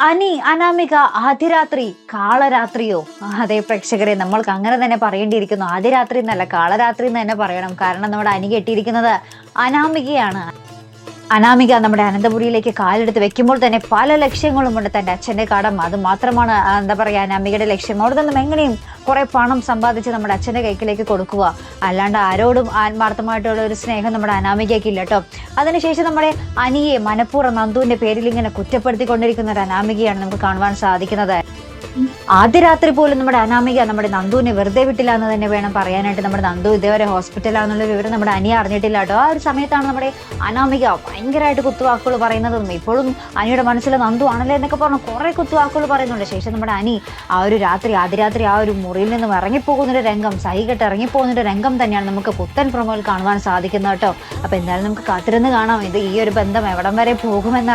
അനി അനാമിക ആദ്യരാത്രി കാളരാത്രിയോ? അതെ പ്രേക്ഷകരെ നമ്മൾക്ക് അങ്ങനെ തന്നെ പറയേണ്ടിയിരിക്കുന്നു. ആദ്യരാത്രി എന്നല്ല കാളരാത്രി എന്ന് തന്നെ പറയണം. കാരണം നമ്മുടെ അനി കെട്ടിയിരിക്കുന്നത് അനാമികയാണ്. അനാമിക നമ്മുടെ അനന്തപുരിയിലേക്ക് കാലെടുത്ത് വെക്കുമ്പോൾ തന്നെ പല ലക്ഷ്യങ്ങളുമുണ്ട് തന്റെ അച്ഛന്റെ കടം. അത് മാത്രമാണ് എന്താ പറയുക അനാമികയുടെ ലക്ഷ്യം. അവിടെ നിന്നും എങ്ങനെയും കുറേ പണം സമ്പാദിച്ച് നമ്മുടെ അച്ഛന്റെ കൈക്കിലേക്ക് കൊടുക്കുക. അല്ലാണ്ട് ആരോടും ആത്മാർത്ഥമായിട്ടുള്ള ഒരു സ്നേഹം നമ്മുടെ അനാമികയ്ക്ക് ഇല്ല കേട്ടോ അതിനുശേഷം നമ്മുടെ അനിയെ മനഃപൂർവം നന്ദുവിന്റെ പേരിൽ ഇങ്ങനെ കുറ്റപ്പെടുത്തിക്കൊണ്ടിരിക്കുന്ന ഒരു അനാമികയാണ് നമുക്ക് കാണുവാൻ സാധിക്കുന്നത്. ആദ്യ രാത്രി പോലും നമ്മുടെ അനാമിക നമ്മുടെ നന്ദുവിനെ വെറുതെ വിട്ടില്ല എന്ന് തന്നെ വേണം പറയാനായിട്ട്. നമ്മുടെ നന്ദു ഇതേവരെ ഹോസ്പിറ്റലാണെന്നുള്ള വിവരം നമ്മുടെ അനിയ അറിഞ്ഞിട്ടില്ല കേട്ടോ. ആ ഒരു സമയത്താണ് നമ്മുടെ അനാമിക ഭയങ്കരമായിട്ട് കുത്തുവാക്കുകൾ പറയുന്നതും ഇപ്പോഴും അനിയുടെ മനസ്സിൽ നന്ദു ആണല്ലേ എന്നൊക്കെ പറഞ്ഞു കുറേ കുത്തുവാക്കുകൾ പറയുന്നുണ്ട്. ശേഷം നമ്മുടെ അനി ആ ഒരു രാത്രി ആദ്യ രാത്രി ആ ഒരു മുറിയിൽ നിന്നും ഇറങ്ങിപ്പോകുന്നൊരു രംഗം സൈകെട്ട് ഇറങ്ങിപ്പോകുന്നൊരു രംഗം തന്നെയാണ് നമുക്ക് പുത്തൻ പ്രമോയിൽ കാണുവാൻ സാധിക്കുന്നത് കേട്ടോ. അപ്പോൾ എന്തായാലും നമുക്ക് കാത്തിരുന്ന് കാണാം. ഇത് ഈ ഒരു ബന്ധം എവിടം വരെ പോകുമെന്ന്